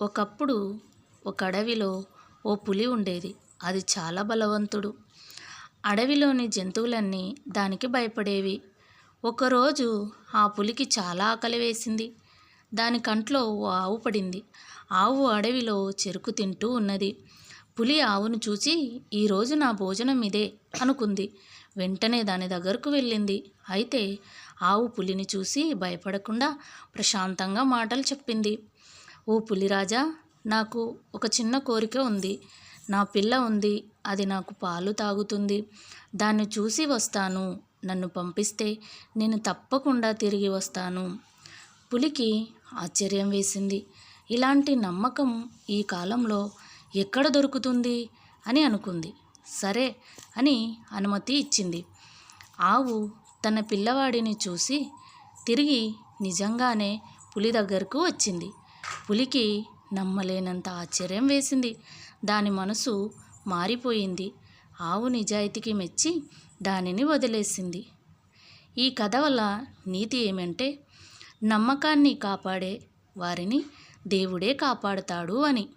ఒకప్పుడు ఒక అడవిలో ఓ పులి ఉండేది. అది చాలా బలవంతుడు. అడవిలోని జంతువులన్నీ దానికి భయపడేవి. ఒకరోజు ఆ పులికి చాలా ఆకలి వేసింది. దాని కంట్లో ఓ ఆవు పడింది. ఆవు అడవిలో చెరుకు తింటూ ఉన్నది. పులి ఆవును చూసి ఈరోజు నా భోజనం ఇదే అనుకుంది. వెంటనే దాని దగ్గరకు వెళ్ళింది. అయితే ఆవు పులిని చూసి భయపడకుండా ప్రశాంతంగా మాటలు చెప్పింది. ఓ పులిరాజా నాకు ఒక చిన్న కోరిక ఉంది. నా పిల్ల ఉంది. అది నాకు పాలు తాగుతుంది. దాన్ని చూసి వస్తాను. నన్ను పంపిస్తే నేను తప్పకుండా తిరిగి వస్తాను. పులికి ఆశ్చర్యం వేసింది. ఇలాంటి నమ్మకం ఈ కాలంలో ఎక్కడ దొరుకుతుంది? అని అనుకుంది. సరే అని అనుమతి ఇచ్చింది. ఆవు తన పిల్లవాడిని చూసి తిరిగి నిజంగానే పులి దగ్గరకు వచ్చింది. పులికి నమ్మలేనంత ఆశ్చర్యం వేసింది. దాని మనసు మారిపోయింది. ఆవు నిజాయితీకి మెచ్చి దానిని వదిలేసింది. ఈ కథ వల్ల నీతి ఏమంటే నమ్మకాన్ని కాపాడే వారిని దేవుడే కాపాడుతాడు అని.